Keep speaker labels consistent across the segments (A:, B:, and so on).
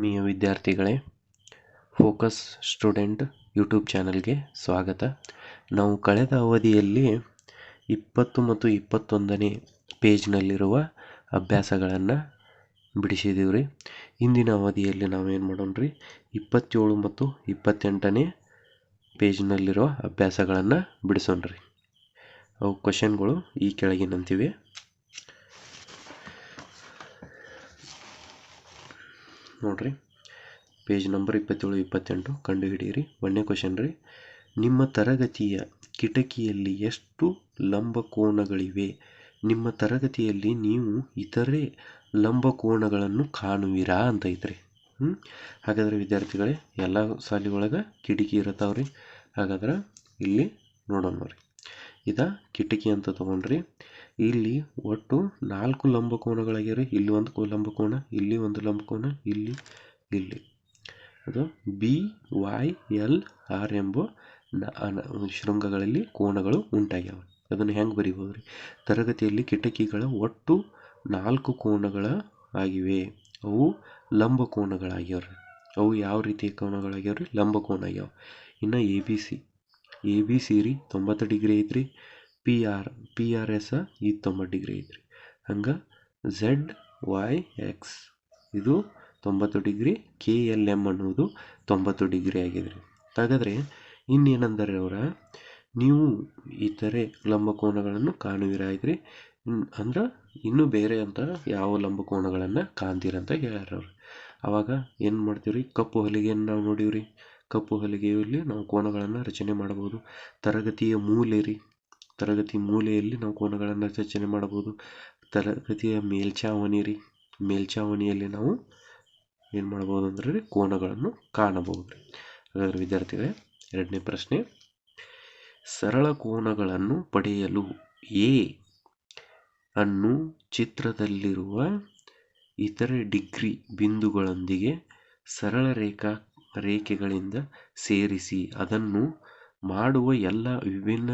A: ಆತ್ಮೀಯ ವಿದ್ಯಾರ್ಥಿಗಳೇ, focus student YouTube ಚಾನಲ್ಗೆ ಸ್ವಾಗತ. ನಾವು ಕಳೆದ ಅವಧಿಯಲ್ಲಿ ಇಪ್ಪತ್ತು ಮತ್ತು ಇಪ್ಪತ್ತೊಂದನೇ ಪೇಜ್ನಲ್ಲಿರುವ ಅಭ್ಯಾಸಗಳನ್ನು ಬಿಡಿಸಿದ್ದೀವಿ ರೀ ಇಂದಿನ ಅವಧಿಯಲ್ಲಿ ನಾವೇನು ಮಾಡೋಣ ರೀ ಇಪ್ಪತ್ತೇಳು ಮತ್ತು ಇಪ್ಪತ್ತೆಂಟನೇ ಪೇಜ್ನಲ್ಲಿರುವ ಅಭ್ಯಾಸಗಳನ್ನು ಬಿಡಿಸೋಣ ರೀ ಅವು ಕ್ವಶನ್ಗಳು ಈ ಕೆಳಗಿನಂತಿವೆ. ನೋಡ್ರಿ. ಪೇಜ್ ನಂಬರ್ ಇಪ್ಪತ್ತೇಳು, ಇಪ್ಪತ್ತೆಂಟು ಕಂಡುಹಿಡಿಯಿರಿ. ಒಂದನೇ ಕ್ವಶನ್ ರೀ. ನಿಮ್ಮ ತರಗತಿಯ ಕಿಟಕಿಯಲ್ಲಿ ಎಷ್ಟು ಲಂಬಕೋನಗಳಿವೆ ನಿಮ್ಮ ತರಗತಿಯಲ್ಲಿ ನೀವು ಇತರೆ ಲಂಬಕೋನಗಳನ್ನು ಕಾಣುವಿರಾ ಅಂತ ಐತ್ರಿ. ಹ್ಞೂ ಹಾಗಾದ್ರೆ ವಿದ್ಯಾರ್ಥಿಗಳೇ, ಎಲ್ಲ ಸಾಲಿ ಒಳಗೆ ಕಿಟಕಿ ಇರತ್ತಾವ್ರಿ ಹಾಗಾದ್ರೆ ಇಲ್ಲಿ ನೋಡೋಣ ರೀ ಇದ ಕಿಟಕಿ ಅಂತ ತಗೊಂಡ್ರಿ. ಇಲ್ಲಿ ಒಟ್ಟು ನಾಲ್ಕು ಲಂಬಕೋನಗಳಾಗ್ಯಾವ. ಇಲ್ಲಿ ಒಂದು ಲಂಬಕೋನ, ಇಲ್ಲಿ ಒಂದು ಲಂಬಕೋನ, ಇಲ್ಲಿ ಇಲ್ಲಿ. ಅದು ಬಿ ವೈ ಎಲ್ ಆರ್ ಎಂಬ ಶೃಂಗಗಳಲ್ಲಿ ಕೋನಗಳು ಉಂಟಾಗ್ಯಾವ. ಅದನ್ನು ಹೆಂಗೆ ಬರಿಬೋದು ರೀ? ತರಗತಿಯಲ್ಲಿ ಕಿಟಕಿಗಳ ಒಟ್ಟು ನಾಲ್ಕು ಕೋನಗಳ ಆಗಿವೆ. ಅವು ಲಂಬಕೋನಗಳಾಗ್ಯಾವ ರೀ. ಅವು ಯಾವ ರೀತಿಯ ಕೋನಗಳಾಗ್ಯಾವ ರೀ? ಲಂಬಕೋನ ಆಗ್ಯಾವ. ಇನ್ನು A B C A B C ರೀ, ತೊಂಬತ್ತು ಡಿಗ್ರಿ ಐತ್ರಿ. P R P R S ಈ ತೊಂಬತ್ತು ಡಿಗ್ರಿ ಐತ್ರಿ. ಹಂಗೆ ಝೆಡ್ ವೈ ಎಕ್ಸ್ ಇದು ತೊಂಬತ್ತು ಡಿಗ್ರಿ ಕೆ ಎಲ್ ಎಂ ಅನ್ನೋದು ತೊಂಬತ್ತು ಡಿಗ್ರಿ ಆಗಿದೆ ರೀ ಹಾಗಾದರೆ ಇನ್ನೇನಂದರೆ ಅವರ, ನೀವು ಇತರೆ ಲಂಬಕೋನಗಳನ್ನು ಕಾಣುವಿರ ರೀ ಅಂದ್ರೆ ಇನ್ನೂ ಬೇರೆ ಅಂತ ಯಾವ ಲಂಬಕೋನಗಳನ್ನು ಕಾಣ್ತೀರಂತ ಹೇಳ್ಯಾರ ಅವ್ರು. ಅವಾಗ ಏನು ಮಾಡ್ತೀವಿ ಕಪ್ಪು ಹೊಲಿಗೆಯನ್ನು ನಾವು ನೋಡೀವ್ರಿ. ಕಪ್ಪು ಹೊಲಿಗೆಯಲ್ಲಿ ನಾವು ಕೋನಗಳನ್ನು ರಚನೆ ಮಾಡಬಹುದು. ತರಗತಿಯ ಮೂಲೆ ರೀ ತರಗತಿ ಮೂಲೆಯಲ್ಲಿ ನಾವು ಕೋನಗಳನ್ನು ರಚನೆ ಮಾಡಬಹುದು. ತರಗತಿಯ ಮೇಲ್ಛಾವಣಿ ರೀ ಮೇಲ್ಛಾವಣಿಯಲ್ಲಿ ನಾವು ಏನು ಮಾಡ್ಬೋದು ಅಂದರೆ ಕೋನಗಳನ್ನು ಕಾಣಬಹುದು. ರೀ ಹಾಗಾದ್ರೆ ವಿದ್ಯಾರ್ಥಿಗಳೇ, ಎರಡನೇ ಪ್ರಶ್ನೆ. ಸರಳ ಕೋನಗಳನ್ನು ಪಡೆಯಲು ಎ ಅನ್ನು ಚಿತ್ರದಲ್ಲಿರುವ ಇತರೆ ಡಿಗ್ರಿ ಬಿಂದುಗಳೊಂದಿಗೆ ಸರಳ ರೇಖಾ, ರೇಖೆಗಳಿಂದ ಸೇರಿಸಿ ಅದನ್ನು ಮಾಡುವ ಎಲ್ಲ ವಿಭಿನ್ನ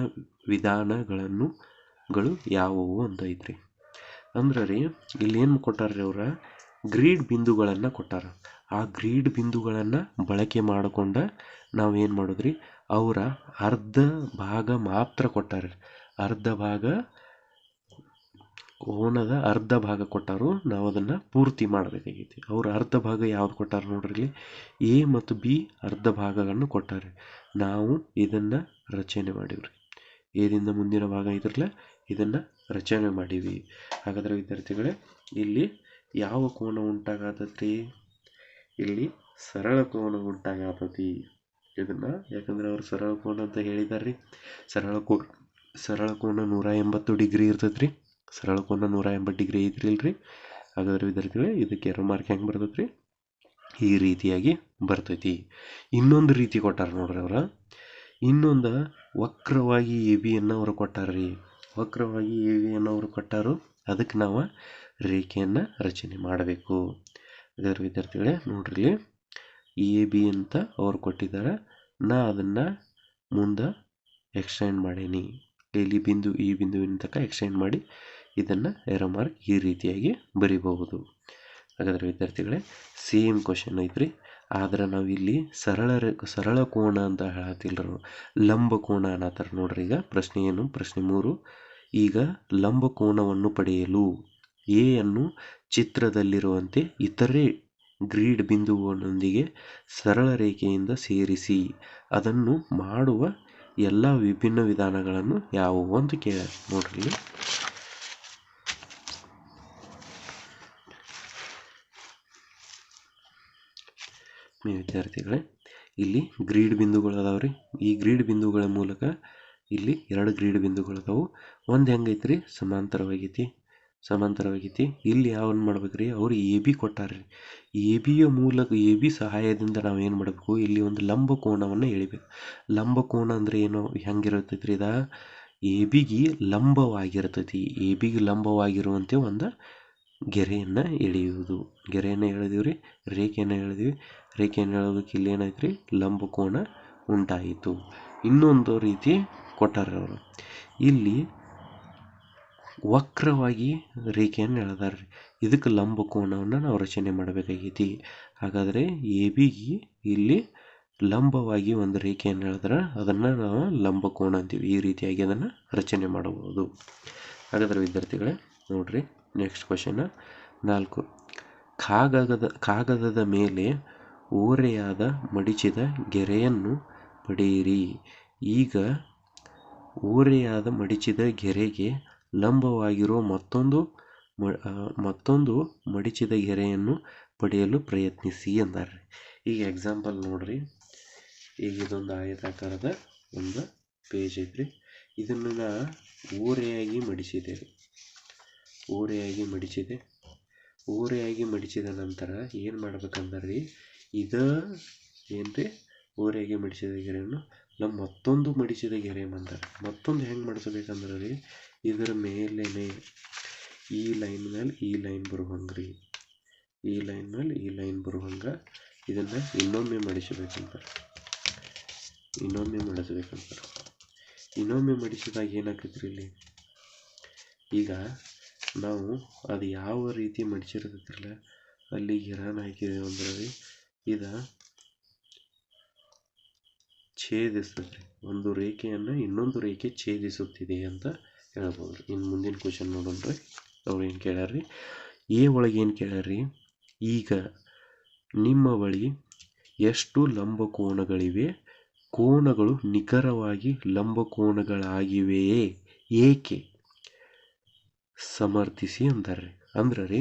A: ವಿಧಾನಗಳನ್ನು ಗಳು ಯಾವುವು ಅಂತ ಐತ್ರಿ ಅಂದ್ರೆ ರೀ ಇಲ್ಲಿ ಏನು ಕೊಟ್ಟಾರ್ರಿ ಅವ್ರ? ಗ್ರೀಡ್ ಬಿಂದುಗಳನ್ನು ಕೊಟ್ಟಾರ. ಆ ಗ್ರೀಡ್ ಬಿಂದುಗಳನ್ನು ಬಳಕೆ ಮಾಡಿಕೊಂಡ ನಾವೇನು ಮಾಡೋದ್ರಿ? ಅವರ ಅರ್ಧ ಭಾಗ ಮಾತ್ರ ಕೊಟ್ಟಾರ ಅರ್ಧ ಭಾಗ ಓನದ ಅರ್ಧ ಭಾಗ ಕೊಟ್ಟಾರು, ನಾವು ಅದನ್ನು ಪೂರ್ತಿ ಮಾಡಬೇಕಾಗೈತಿ. ಅವ್ರು ಅರ್ಧ ಭಾಗ ಯಾವ್ದು ಕೊಟ್ಟಾರ ನೋಡ್ರಿ ಎ ಮತ್ತು ಬಿ ಅರ್ಧ ಭಾಗಗಳನ್ನು ಕೊಟ್ಟಾರೆ ನಾವು ಇದನ್ನು ರಚನೆ ಮಾಡೀವ್ರಿ. ಏದಿಂದ ಮುಂದಿನ ಭಾಗ ಐತ್ರಲ್ಲ ಇದನ್ನು ರಚನೆ ಮಾಡೀವಿ. ಹಾಗಾದ್ರೆ ವಿದ್ಯಾರ್ಥಿಗಳೇ, ಇಲ್ಲಿ ಯಾವ ಕೋನ ಉಂಟಾಗತೈತಿ? ಇಲ್ಲಿ ಸರಳ ಕೋನ ಉಂಟಾಗತೈತಿ ಇದನ್ನು. ಯಾಕಂದ್ರೆ ಅವ್ರು ಸರಳ ಕೋನ ಅಂತ ಹೇಳಿದಾರ್ರಿ. ಸರಳ ಕೋ, ಸರಳ ಕೋನ ನೂರ ಎಂಬತ್ತು ಡಿಗ್ರಿ ಇರ್ತೈತೆ ರೀ ಸರಳ ಕೋನ ನೂರ ಎಂಬತ್ತು ಡಿಗ್ರಿ ಐತ್ರಿ ಇಲ್ರಿ ಹಾಗಾದ್ರೆ ವಿದ್ಯಾರ್ಥಿಗಳೇ, ಇದಕ್ಕೆ ಎರಡು ಮಾರ್ಕ್ ಹೆಂಗೆ ಬರ್ತೈತೆ ರೀ ಈ ರೀತಿಯಾಗಿ ಬರ್ತೈತಿ. ಇನ್ನೊಂದು ರೀತಿ ಕೊಟ್ಟಾರ ನೋಡ್ರಿ ಅವ್ರ. ಇನ್ನೊಂದು ವಕ್ರವಾಗಿ ಎ ಬಿಯನ್ನು ಅವರು ರೀ ವಕ್ರವಾಗಿ ಎ ಬಿಯನ್ನು ಅವರು ಕೊಟ್ಟಾರು. ಅದಕ್ಕೆ ನಾವು ರೇಖೆಯನ್ನು ರಚನೆ ಮಾಡಬೇಕು. ಇದರ ವಿದ್ಯಾರ್ಥಿಗಳೇ, ನೋಡ್ರಿ. ಎ ಬಿ ಅಂತ ಅವ್ರು ಕೊಟ್ಟಿದ್ದಾರೆ ನಾ ಅದನ್ನು ಮುಂದೆ ಎಕ್ಸ್ಟೆಂಡ್ ಮಾಡೀನಿ. ಇಲ್ಲಿ ಬಿಂದು, ಈ ಬಿಂದುವಿನ ತನಕ ಎಕ್ಸ್ಟೆಂಡ್ ಮಾಡಿ ಇದನ್ನು ಎರೋ ಮಾರ್ಕ್ ಈ ರೀತಿಯಾಗಿ ಬರಿಬಹುದು. ಹಾಗಾದರೆ ವಿದ್ಯಾರ್ಥಿಗಳೇ ಸೇಮ್ ಕ್ವಶನ್ ಐತ್ರಿ. ಆದ್ರೆ ನಾವು ಇಲ್ಲಿ ಸರಳ ಸರಳ ಕೋನ ಅಂತ ಹೇಳತ್ತಿಲ್ರು ಲಂಬ ಕೋಣ ಅನ್ನತ್ತಾರ ನೋಡ್ರಿ ಈಗ. ಪ್ರಶ್ನೆ ಏನು? ಪ್ರಶ್ನೆ ಮೂರು. ಈಗ ಲಂಬ ಕೋಣವನ್ನು ಪಡೆಯಲು ಎ ಅನ್ನು ಚಿತ್ರದಲ್ಲಿರುವಂತೆ ಇತರೆ ಗ್ರೀಡ್ ಬಿಂದುವಿನೊಂದಿಗೆ ಸರಳ ರೇಖೆಯಿಂದ ಸೇರಿಸಿ, ಅದನ್ನು ಮಾಡುವ ಎಲ್ಲ ವಿಭಿನ್ನ ವಿಧಾನಗಳನ್ನು ಯಾವುವು ಅಂತ ಕೇಳ, ನೋಡ್ರಿ ವಿದ್ಯಾರ್ಥಿಗಳೇ, ಇಲ್ಲಿ ಗ್ರೀಡ್ ಬಿಂದುಗಳು ಅದಾವ್ರಿ ಈ ಗ್ರೀಡ್ ಬಿಂದುಗಳ ಮೂಲಕ ಇಲ್ಲಿ ಎರಡು ಗ್ರೀಡ್ ಬಿಂದುಗಳು ಅದಾವು. ಒಂದು ರೀ ಸಮಾಂತರವಾಗೈತಿ ಸಮಾಂತರವಾಗೈತಿ. ಇಲ್ಲಿ ಯಾವನ್ನು ಮಾಡ್ಬೇಕು ರೀ ಅವ್ರು ಎ ಬಿ ಕೊಟ್ಟಾರ್ರಿ ಎ ಬಿಯ ಮೂಲಕ, ಎ ಬಿ ಸಹಾಯದಿಂದ ನಾವು ಏನು ಮಾಡಬೇಕು? ಇಲ್ಲಿ ಒಂದು ಲಂಬ ಕೋನವನ್ನು ಎಳಿಬೇಕು. ಲಂಬ ಕೋನ ಅಂದರೆ ಏನು? ಹೆಂಗಿರತೈತ್ರಿ ಇದ? ಎ ಬಿಗೆ ಲಂಬವಾಗಿರ್ತೈತಿ ಎ ಬಿಗೆ ಲಂಬವಾಗಿರುವಂತೆ ಒಂದು ಗೆರೆಯನ್ನು ಎಳೆಯುವುದು. ಗೆರೆಯನ್ನು ಎಳೆದೀವಿ ರೀ ರೇಖೆಯನ್ನು ಎಳೆದೀವಿ ರೇಖೆಯನ್ನು ಹೇಳೋದಕ್ಕೆ ಇಲ್ಲಿ ಏನಾಯ್ತು ರೀ ಲಂಬಕೋನ ಉಂಟಾಯಿತು. ಇನ್ನೊಂದು ರೀತಿ ಕೊಟ್ಟಾರ ಅವರು ಇಲ್ಲಿ ವಕ್ರವಾಗಿ ರೇಖೆಯನ್ನು ಎಳೆದಾರ್ರಿ. ಇದಕ್ಕೆ ಲಂಬಕೋನವನ್ನು ನಾವು ರಚನೆ ಮಾಡಬೇಕಾಗೈತಿ. ಹಾಗಾದರೆ ಎ ಬಿಗೆ ಇಲ್ಲಿ ಲಂಬವಾಗಿ ಒಂದು ರೇಖೆಯನ್ನು ಹೇಳಿದ್ರೆ ಅದನ್ನು ನಾವು ಲಂಬಕೋನ ಅಂತೀವಿ. ಈ ರೀತಿಯಾಗಿ ಅದನ್ನು ರಚನೆ ಮಾಡಬಹುದು. ಹಾಗಾದರೆ ವಿದ್ಯಾರ್ಥಿಗಳೇ, ನೋಡಿರಿ ನೆಕ್ಸ್ಟ್ ಕ್ವಶನ್ ನಾಲ್ಕು. ಕಾಗದದ ಕಾಗದದ ಮೇಲೆ ಓರೆಯಾದ ಮಡಿಚಿದ ಗೆರೆಯನ್ನು ಪಡೆಯಿರಿ. ಈಗ ಓರೆಯಾದ ಮಡಿಚಿದ ಗೆರೆಗೆ ಲಂಬವಾಗಿರೋ ಮತ್ತೊಂದು ಮತ್ತೊಂದು ಮಡಿಚಿದ ಗೆರೆಯನ್ನು ಪಡೆಯಲು ಪ್ರಯತ್ನಿಸಿ ಅಂತಾರೆ ಈಗ ಎಕ್ಸಾಂಪಲ್ ನೋಡ್ರಿ. ಈಗ ಇದೊಂದು ಆಯತಾಕಾರದ ಒಂದು ಪೇಜ್ ಐತ್ರಿ. ಇದನ್ನು ನಾ ಓರೆಯಾಗಿ ಮಡಿಸಿದೆ ರೀ. ಓರೆಯಾಗಿ ಮಡಿಸಿದೆ. ಓರೆಯಾಗಿ ಮಡಿಸಿದ ನಂತರ ಏನು ಮಾಡ್ಬೇಕಂದ್ರೆ ರೀ ಇದ ಏನ್ರಿ? ಊರಾಗೆ ಮಡಿಸಿದ ಗೆರೆಯನ್ನು? ನಮ್ಮ ಮತ್ತೊಂದು ಮಡಿಸಿದ ಗೆರೆ ಅಂತಾರೆ ಮತ್ತೊಂದು ಹೆಂಗೆ ಮಾಡಿಸ್ಬೇಕಂದ್ರೆ ರೀ ಇದರ ಮೇಲೇನೆ ಈ ಲೈನ್ ಮೇಲೆ ಈ ಲೈನ್ ಬರುವಂಗೆ ರೀ. ಈ ಲೈನ್ ಮೇಲೆ ಈ ಲೈನ್ ಬರುವಂಗೆ ಇದನ್ನು ಇನ್ನೊಮ್ಮೆ ಮಡಿಸಬೇಕಂತಾರೆ. ಇನ್ನೊಮ್ಮೆ ಮಡಿಸ್ಬೇಕಂತಾರೆ. ಇನ್ನೊಮ್ಮೆ ಮಡಿಸಿದಾಗ ಏನಾಗ್ತೈತ್ರಿ ಇಲ್ಲಿ? ಈಗ ನಾವು ಅದು ಯಾವ ರೀತಿ ಮಡಿಸಿರ್ತೈತ್ರಲ್ಲ, ಅಲ್ಲಿ ಗಿರಾನ ಹಾಕಿದೇವೆ ಅಂದ್ರೆ ರೀ ಇದು ಛೇದಿಸ್ತದೆ ಒಂದು ರೇಖೆಯನ್ನು ಇನ್ನೊಂದು ರೇಖೆ ಛೇದಿಸುತ್ತಿದೆ ಅಂತ ಹೇಳ್ಬೋದು. ಇನ್ನು ಮುಂದಿನ ಕ್ವಶನ್ ನೋಡೋಣ್ರಿ ಅವ್ರು ಏನು ಕೇಳ್ಯಾರ್ರಿ? ಎ ಒಳಗೆ ಏನು ಕೇಳ್ಯಾರ್ರಿ? ಈಗ ನಿಮ್ಮ ಬಳಿ ಎಷ್ಟು ಲಂಬಕೋನಗಳಿವೆ ಕೋನಗಳು ನಿಖರವಾಗಿ ಲಂಬಕೋನಗಳಾಗಿವೆಯೇ ಏಕೆ? ಸಮರ್ಥಿಸಿ ಅಂತಾರೆ ಅಂದ್ರೆ ರೀ,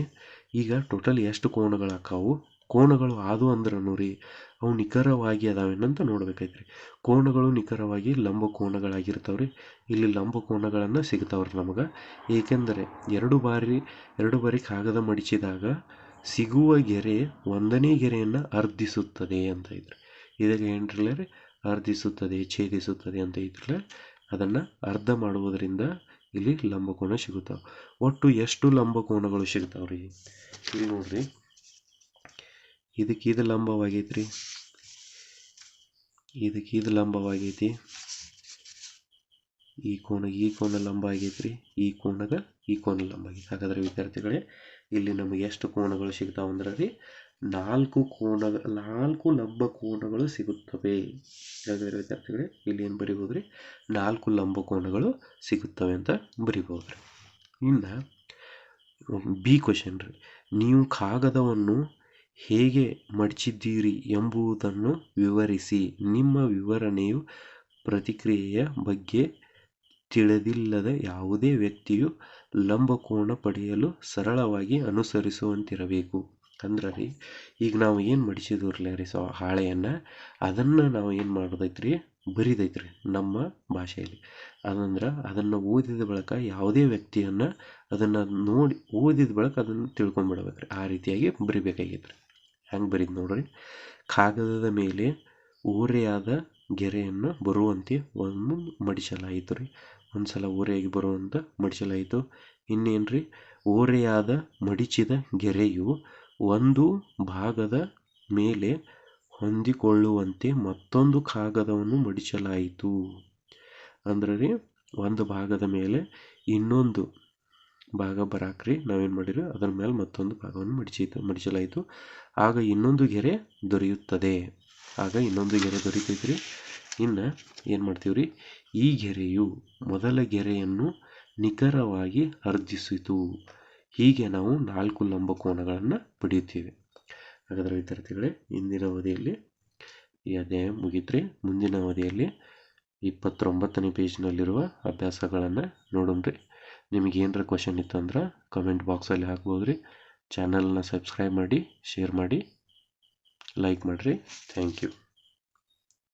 A: ಈಗ ಟೋಟಲ್ ಎಷ್ಟು ಕೋನಗಳಾಕಾವು ಕೋನಗಳು ಆದು ಅಂದ್ರೂ ರೀ ಅವು ನಿಖರವಾಗಿ ಅದಾವೇನಂತ ನೋಡ್ಬೇಕೈತ್ರಿ ಕೋನಗಳು ನಿಖರವಾಗಿ ಲಂಬ ಕೋಣಗಳಾಗಿರ್ತಾವೆ ರೀ ಇಲ್ಲಿ ಲಂಬ ಸಿಗ್ತಾವೆ ರೀ ನಮಗೆ. ಏಕೆಂದರೆ ಎರಡು ಬಾರಿ ಎರಡು ಬಾರಿ ಕಾಗದ ಮಡಿಚಿದಾಗ ಸಿಗುವ ಗೆರೆ ಒಂದನೇ ಗೆರೆಯನ್ನು ಅರ್ಧಿಸುತ್ತದೆ ಅಂತ ಇದ್ರು. ಇದಕ್ಕೆ ಏನ್ರಲ್ಲ ರೀ? ಅರ್ಧಿಸುತ್ತದೆ, ಛೇದಿಸುತ್ತದೆ ಅಂತ ಇದ್ರಲ್ಲ ಅದನ್ನು ಅರ್ಧ ಮಾಡುವುದರಿಂದ ಇಲ್ಲಿ ಲಂಬಕೋನ ಸಿಗುತ್ತವೆ. ಒಟ್ಟು ಎಷ್ಟು ಲಂಬಕೋನಗಳು ಸಿಗ್ತಾವೆ ರೀ ಇಲ್ಲಿ ನೋಡ್ರಿ. ಇದಕ್ಕೆ ಇದು ಲಂಬವಾಗೈತ್ರಿ. ಇದಕ್ಕೆ ಇದು ಲಂಬವಾಗೈತಿ. ಈ ಕೋನ ಈ ಕೋನ ಲಂಬ ಆಗೈತ್ರಿ. ಈ ಕೋನಗ ಈ ಕೋನ ಲಂಬ ಆಗೈತಿ. ಹಾಗಾದ್ರೆ ವಿದ್ಯಾರ್ಥಿಗಳೇ, ಇಲ್ಲಿ ನಮಗೆ ಎಷ್ಟು ಕೋನಗಳು ಸಿಗ್ತಾವೆ ಅಂದ್ರೆ ರೀ ನಾಲ್ಕು ಕೋನ, ನಾಲ್ಕು ಲಂಬ ಕೋನಗಳು ಸಿಗುತ್ತವೆ. ಹಾಗಾದ್ರೆ ವಿದ್ಯಾರ್ಥಿಗಳೇ, ಇಲ್ಲಿ ಏನು ಬರಿಬೋದು ರೀ ನಾಲ್ಕು ಲಂಬ ಕೋನಗಳು ಸಿಗುತ್ತವೆ ಅಂತ ಬರಿಬೋದು ರೀ ಇನ್ನು ಬಿ ಕ್ವಶನ್ ರೀ. ನೀವು ಕಾಗದವನ್ನು ಹೇಗೆ ಮಡಚಿದ್ದೀರಿ ಎಂಬುದನ್ನು ವಿವರಿಸಿ. ನಿಮ್ಮ ವಿವರಣೆಯು ಪ್ರತಿಕ್ರಿಯೆಯ ಬಗ್ಗೆ ತಿಳಿದಿಲ್ಲದ ಯಾವುದೇ ವ್ಯಕ್ತಿಯು ಲಂಬಕೋಣ ಪಡೆಯಲು ಸರಳವಾಗಿ ಅನುಸರಿಸುವಂತಿರಬೇಕು. ಅಂದ್ರೆ ರೀ ಈಗ ನಾವು ಏನು ಮಡಿಸಿದ್ರಲ್ಲ ರೀ ಸೊ, ಹಾಳೆಯನ್ನು, ಅದನ್ನು ನಾವು ಏನು ಮಾಡೋದೈತ್ರಿ? ರೀ ನಮ್ಮ ಭಾಷೆಯಲ್ಲಿ. ಅದಂದ್ರೆ, ಅದನ್ನು ಓದಿದ ಬಳಿಕ ಯಾವುದೇ ವ್ಯಕ್ತಿಯನ್ನು ಅದನ್ನು ನೋಡಿ, ಓದಿದ ಬಳಿಕ ಅದನ್ನು ತಿಳ್ಕೊಂಬಿಡ್ಬೇಕ್ರಿ ಆ ರೀತಿಯಾಗಿ ಬರಿಬೇಕಾಗಿತ್ತು ರೀ ಹೆಂಗೆ ಬರೀದ್ ನೋಡ್ರಿ? ಕಾಗದದ ಮೇಲೆ ಓರೆಯಾದ ಗೆರೆಯನ್ನು ಬರುವಂತೆ ಒಂದು ಮಡಿಸಲಾಯಿತು ರೀ ಒಂದು ಸಲ ಓರೆಯಾಗಿ ಬರುವಂತ ಮಡಿಸಲಾಯಿತು. ಇನ್ನೇನು ರೀ ಓರೆಯಾದ ಮಡಿಚಿದ ಗೆರೆಯು ಒಂದು ಭಾಗದ ಮೇಲೆ ಹೊಂದಿಕೊಳ್ಳುವಂತೆ ಮತ್ತೊಂದು ಕಾಗದವನ್ನು ಮಡಿಸಲಾಯಿತು. ಅಂದ್ರೆ ರೀ ಒಂದು ಭಾಗದ ಮೇಲೆ ಇನ್ನೊಂದು ಭಾಗ ಬರಾಕ್ರಿ. ನಾವೇನು ಮಾಡಿರಿ? ಅದರ ಮೇಲೆ ಮತ್ತೊಂದು ಭಾಗವನ್ನು ಮಡಿಸಿತು ಮಡಿಸಲಾಯಿತು ಆಗ ಇನ್ನೊಂದು ಗೆರೆ ದೊರೆಯುತ್ತದೆ. ಆಗ ಇನ್ನೊಂದು ಗೆರೆ ದೊರೀತೈತ್ರಿ. ಇನ್ನು ಏನು ಮಾಡ್ತೀವಿ ಈ ಗೆರೆಯು ಮೊದಲ ಗೆರೆಯನ್ನು ನಿಖರವಾಗಿ ಅರ್ಧಿಸಿತು. ಹೀಗೆ ನಾವು ನಾಲ್ಕು ಲಂಬಕೋನಗಳನ್ನು ಪಡೆಯುತ್ತೇವೆ. ಹಾಗಾದರೆ ವಿದ್ಯಾರ್ಥಿಗಳೇ ಇಂದಿನ ಅವಧಿಯಲ್ಲಿ ಈ ಅಧ್ಯಾಯ ಮುಗಿತ್ರಿ. ಮುಂದಿನ ಅವಧಿಯಲ್ಲಿ ಇಪ್ಪತ್ತೊಂಬತ್ತನೇ ಪೇಜ್ನಲ್ಲಿರುವ ಅಭ್ಯಾಸಗಳನ್ನು ನೋಡೋಣ್ರಿ. ನಿಮಗೆ ಏನರ ಕ್ವಶನ್ ಇತ್ತು ಅಂದ್ರೆ ಕಮೆಂಟ್ ಬಾಕ್ಸಲ್ಲಿ ಹಾಕ್ಬೋದು ರೀ ಚಾನಲ್ನ ಸಬ್ಸ್ಕ್ರೈಬ್ ಮಾಡಿ ಶೇರ್ ಮಾಡಿ ಲೈಕ್ ಮಾಡಿರಿ. Thank you